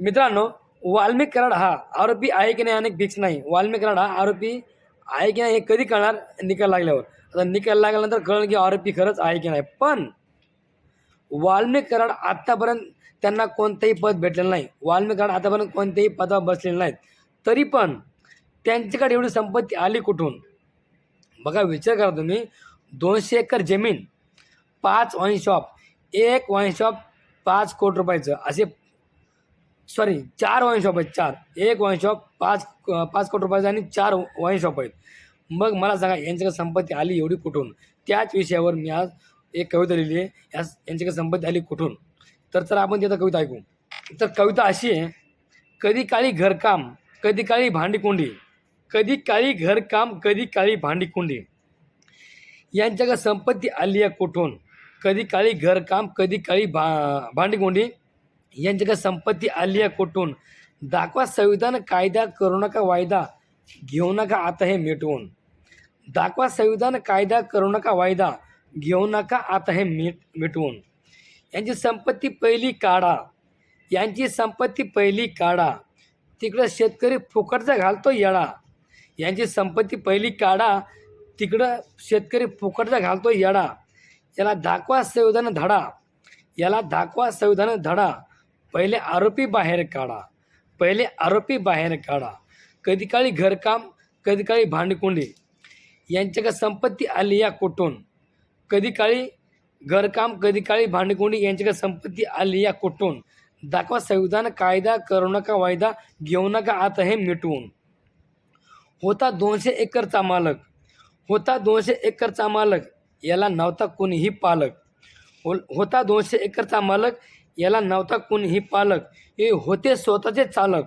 मित्रांनो वाल्मिक कराड हा आरोपी आहे की नाही अनेक फिक्स नाही. वाल्मिक कराड हा आरोपी आहे की नाही हे कधी कळणार? निकाल लागल्यावर. आता निकाल लागल्यानंतर कळलं की आरोपी खरंच आहे की नाही. पण वाल्मिक कराड आत्तापर्यंत त्यांना कोणतंही पद भेटलेलं नाही. वाल्मिक कराड आतापर्यंत कोणत्याही पदावर बसलेले नाहीत. तरी पण त्यांच्याकडे एवढी संपत्ती आली कुठून? बघा विचार करा तुम्ही. दोनशे एकर जमीन पाच वाईन शॉप एक वाईन शॉप पाच कोटी रुपयाचं. असे सॉरी चार वाईन शॉप आहेत चार. एक वाईन शॉप पाच पाच कोटी रुपयाचं आणि चार वाईन शॉप आहेत. मग मला सांगा यांच्याकडे संपत्ती आली एवढी कुठून? त्याच विषयावर मी आज एक कविता लिहिली आहे. या यांच्याकडे संपत्ती आली कुठून? तर तर आपण तिथं कविता ऐकू. तर कविता अशी आहे कधी काळी घरकाम कधी काळी भांडीकुंडी कधी काळी घरकाम कधी काळी भांडीकुंडी. यांच्याकडे संपत्ती आली आहे कुठून? कधी काळी घरकाम कधी काळी भा भांडीकुंडी कोंडी यांच्याकडे संपत्ती आली आहे कुठून? दाखवा संविधान कायदा करू नका वायदा घेऊ नका आता हे मिटवून. दाखवा संविधान कायदा करू नका वायदा घेऊ नका आता हे मिट मिटवून. यांची संपत्ती पहिली काढा. यांची संपत्ती पहिली काढा. तिकडं शेतकरी फुकटचा घालतो येळा. यांची संपत्ती पहिली काढा. तिकडं शेतकरी फुकटचा घालतो येडा याला दाखवा संविधान धडा. याला दाखवा संविधान धडा. पहिले आरोपी बाहेर काढा. पहिले आरोपी बाहेर काढा. कधी काळी घरकाम कधी काळी भांडकुंडी. यांच्याकडे संपत्ती आली या कुठून? कधी काळी घरकाम कधी काळी भांडकुंडी यांच्याकडे संपत्ती आली या कुठून? दाखवा संविधान कायदा करू नका वायदा घेऊ नका आता हे मिटवून. होता दोनशे एकरचा मालक. होता दोनशे एकरचा मालक. याला नव्हता कोणीही पालक. हो होता दोनशे एकरचा मालक याला नव्हता कोणीही पालक. हे होते स्वतःचे चालक.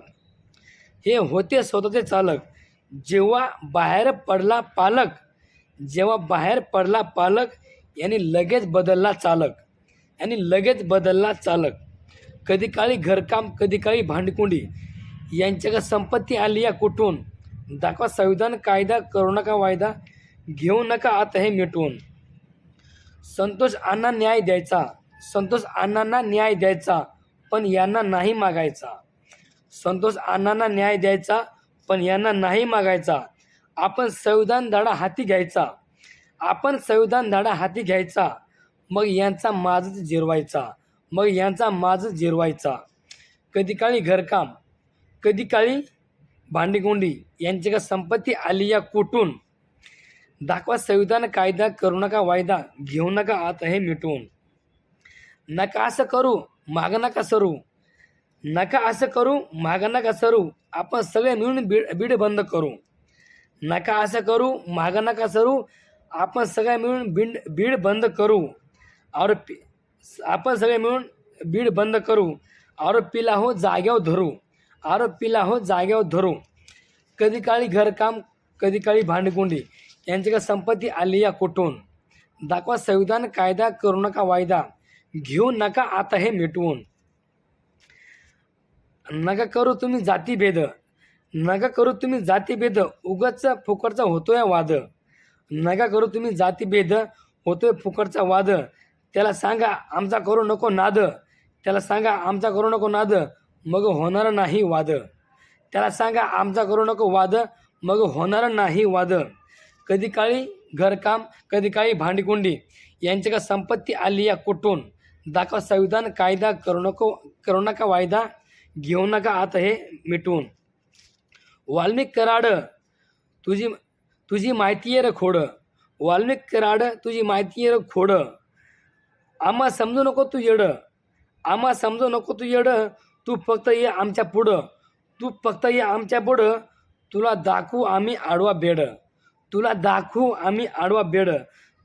हे होते स्वतःचे चालक. जेव्हा बाहेर पडला पालक जेव्हा बाहेर पडला पालक यांनी लगेच बदलला चालक. यांनी लगेच बदलला चालक. कधी काळी घरकाम कधी काळी भांडकुंडी. यांच्याकडे संपत्ती आली या कुठून? दाखवा संविधान कायदा करू नका वायदा घेऊ नका आता हे मिटवून. संतोष अण्णा न्याय द्यायचा. संतोष अण्णांना न्याय द्यायचा पण यांना नाही मागायचा. संतोष अण्णांना न्याय द्यायचा पण यांना नाही मागायचा. आपण संविधान धडा हाती घ्यायचा. आपण संविधान धडा हाती घ्यायचा. मग यांचा माझच जिरवायचा. मग यांचा माझच जिरवायचा. कधी काळी घरकाम कधी काळी यांची का संपत्ती आली या कुठून? दाखवा संविधान कायदा करू नका वायदा घेऊ नका आता हे मिटवून. नका असं करू माग नका सरू. नका असं करू माग नका सरू. आपण सगळे मिळून बीड बीड बंद करू. नका असं करू माग नका सरू. आपण सगळे मिळून बीड बीड बंद करू. आरोपी आपण सगळे मिळून बीड बंद करू. आरोपीला हो जाग्यावर धरू. आरोपीला हो जाग्यावर धरू. कधी काळी घरकाम कधी काळी भांडकुंडी यांच्याकडे संपत्ती आली या कुठून? दाखवा संविधान कायदा करू नका वायदा. घेऊ नका आता हे मिटवून. नका करू तुम्ही जातीभेद नका करू तुम्ही जातीभेद उगाच फुकटचा होतोय वाद. नका करू तुम्ही जातीभेद होतोय फुकटचा वाद. त्याला सांगा आमचा करू नको नाद. त्याला सांगा आमचा करू नको नाद. मग होणार नाही वाद. त्याला सांगा आमचा करू नको वाद. मग होणार नाही वाद. कधी काळी घरकाम कधी काळी भांडीकुंडी. यांच्याकडे संपत्ती आली या कुठून? दाखवा संविधान कायदा करू नको करू नका वायदा घेऊ नका आता हे मिटवून वाल्मिक कराड तुझी तुझी माहिती आहे रे खोडं. वाल्मिक कराड तुझी माहिती आहे रे खोडं. आम्हा समजू नको तू येडं. आम्हा समजू नको तू येडं. तू फक्त ये आमच्या पुढं. तू फक्त ये आमच्या पुढं. तुला दाखवू आम्ही आडवा बेड. तुला दाखवू आम्ही आडवा बेड.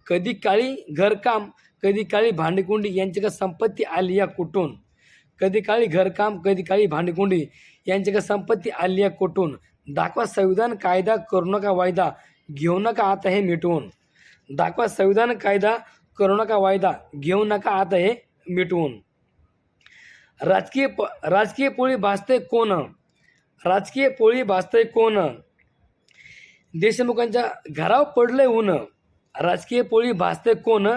कधी काळी घरकाम कधी काळी भांडीकुंडी यांच्याकडे संपत्ती आली या कुठून? कधी काळी घरकाम कधी काळी भांडीकुंडी यांच्याकडे संपत्ती आली या कुठून? दाखवा संविधान कायदा करू नका वायदा घेऊ नका आता हे मिटवून. दाखवा संविधान कायदा करू नका वायदा घेऊ नका आता हे मिटवून. राजकीय प राजकीय पोळी भासते कोण? राजकीय पोळी भासते कोण? देशमुखांच्या घरावर पडलंय ऊन. राजकीय पोळी भासते कोण?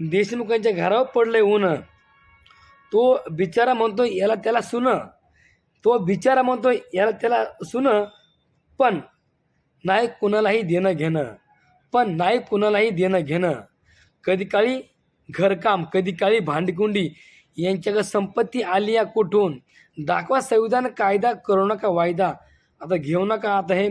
देशमुखांच्या घरावर पडलंय ऊन. तो बिचारा म्हणतो याला त्याला सुन. तो बिचारा म्हणतो याला त्याला सुन. पण नाही कुणालाही देणं घेणं. पण नाही कुणालाही देणं घेणं. कधी काळी घरकाम कधी काळी भांडकुंडी यांच्याकडे संपत्ती आली या कुठून? दाखवा संविधान कायदा करू नका वायदा. आता घेऊ नका आता हे